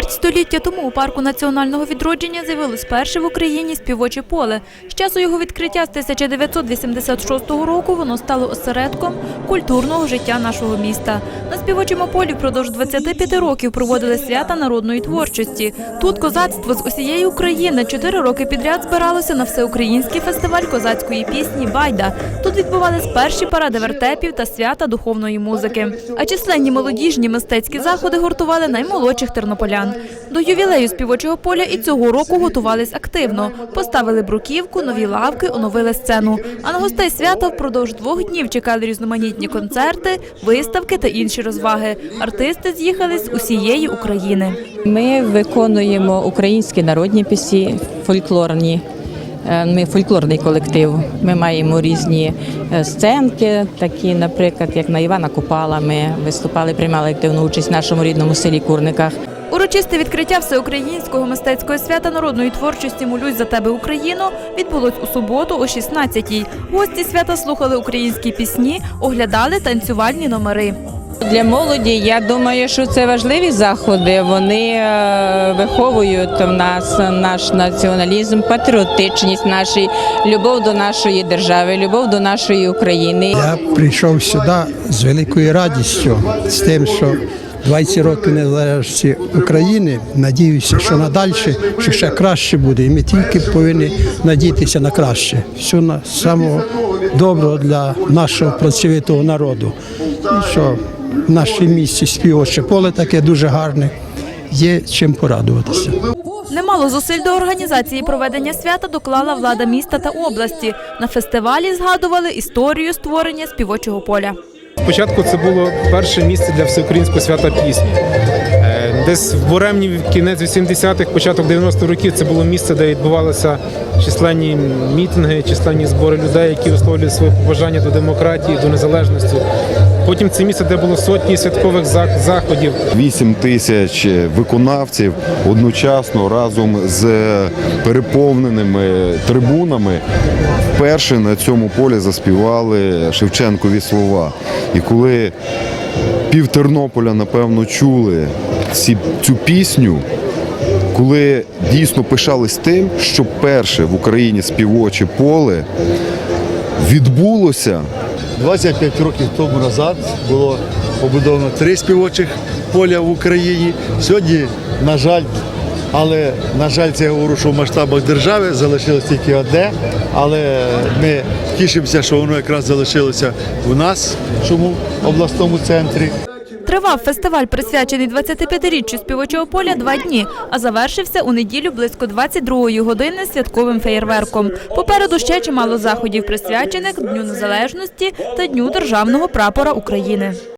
Чверть століття тому у парку національного відродження з'явилось перше в Україні співоче поле. З часу його відкриття з 1986 року воно стало осередком культурного життя нашого міста. На співочому полі впродовж 25 років проводили свята народної творчості. Тут козацтво з усієї України чотири роки підряд збиралося на всеукраїнський фестиваль козацької пісні Байда. Тут відбувались перші паради вертепів та свята духовної музики. А численні молодіжні мистецькі заходи гуртували наймолодших тернополян. До ювілею співочого поля і цього року готувались активно. Поставили бруківку, нові лавки, оновили сцену. А на гостей свята впродовж двох днів чекали різноманітні концерти, виставки та інші розваги. Артисти з'їхали з усієї України. Ми виконуємо українські народні пісні, фольклорні. Е, Ми фольклорний колектив. Ми маємо різні е, сценки, такі, наприклад, як на Івана Купала. Ми виступали, приймали активну участь в нашому рідному селі Курниках. Урочисте відкриття всеукраїнського мистецького свята народної творчості Молюсь за тебе Україну відбулось у суботу о 16-й. Гості свята слухали українські пісні, оглядали танцювальні номери. Для молоді я думаю, що це важливі заходи. Вони е, виховують в нас наш націоналізм, патріотичність, наші любов до нашої держави, любов до нашої України. Я прийшов сюди з великою радістю, з тим, що 20 років незалежності України. Надіюся, що надальше, що ще краще буде. І ми тільки повинні надіятися на краще. Всього на самого доброго для нашого працьовитого народу. І що в нашому місті співоче поле таке дуже гарне. Є чим порадуватися. Немало зусиль до організації проведення свята доклала влада міста та області. На фестивалі згадували історію створення співочого поля. Спочатку це було перше місце для всеукраїнського свята пісні. Е, Десь в Буремні кінець 80-х, початок 90-х років це було місце, де відбувалися численні мітинги, численні збори людей, які висловлюють своє побажання до демократії, до незалежності. Потім це місце, де було сотні святкових заходів. 8 тисяч виконавців одночасно разом з переповненими трибунами вперше на цьому полі заспівали Шевченкові слова. І коли пів Тернополя, напевно, чули ці, цю пісню, коли дійсно пишались тим, що перше в Україні співоче поле відбулося 25 років тому назад було побудовано три співочих поля в Україні. Сьогодні, на жаль, але на жаль, це я говорю, що в масштабах держави залишилось тільки одне. Але ми тішимося, що воно якраз залишилося у нас, чому в обласному центрі. Тривав фестиваль, присвячений 25-річчю співочого поля, два дні, а завершився у неділю близько 22-ї години святковим феєрверком. Попереду ще чимало заходів, присвячених Дню Незалежності та Дню Державного прапора України.